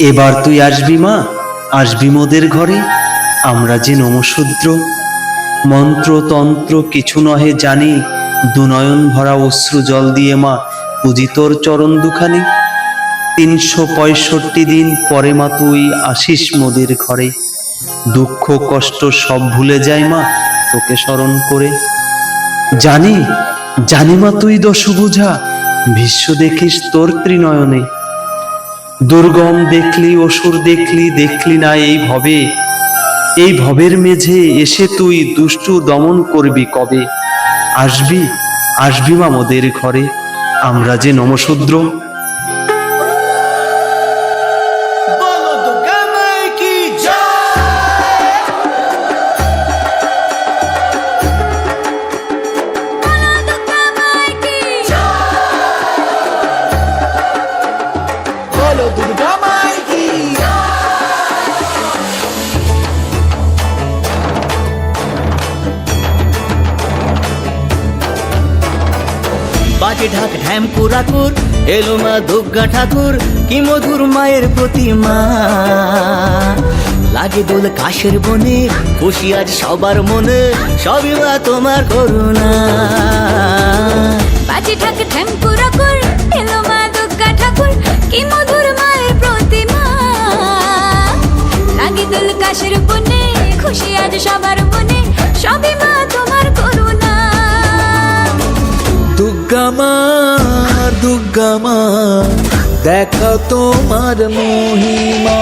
এবার তুই আসবি মা, আসবি মোদের ঘরে। আমরা যে নমশূদ্র, মন্ত্র, তন্ত্র কিছু নহে জানি, দুনয়ন ভরা অশ্রু জল দিয়ে মা পুজি তোর চরণ দুখানি। তিনশো পঁয়ষট্টি দিন পরে মা তুই আসিস মোদের ঘরে। দুঃখ, কষ্ট সব ভুলে যায় মা তোকে স্মরণ করে। জানি জানি মা তুই দশু বুঝা ভীষ্ম দেখিস তোর ত্রিনয়নে। দুর্গম দেখলি, অসুর দেখলি দেখলি না এই ভবে। এই ভবের মেঝে এসে তুই দুষ্টু দমন করবি কবে? আসবি আসবি মামদের ঘরে। আমরা যে নমশূদ্র বাজে ঢাক ঢ্যাম কুরাকুর এলো মা দুর্গা ঠাকুর, কি মধুর মায়ের প্রতিমা। লাগে দোল কাশের বনে, খুশি আজ সবার মনে, সবই মা তোমার করুণা। বাজে ঠাক ঠ্যাঙ্কুরা কর এলো মা দুর্গা ঠাকুর, কি মধুর মায়ের প্রতিমা। লাগে দুল কাশের বনে, খুশি আজ সবার মনে, সবই মা তোমার দুর্গা মা দেখা তোমার মহিমা।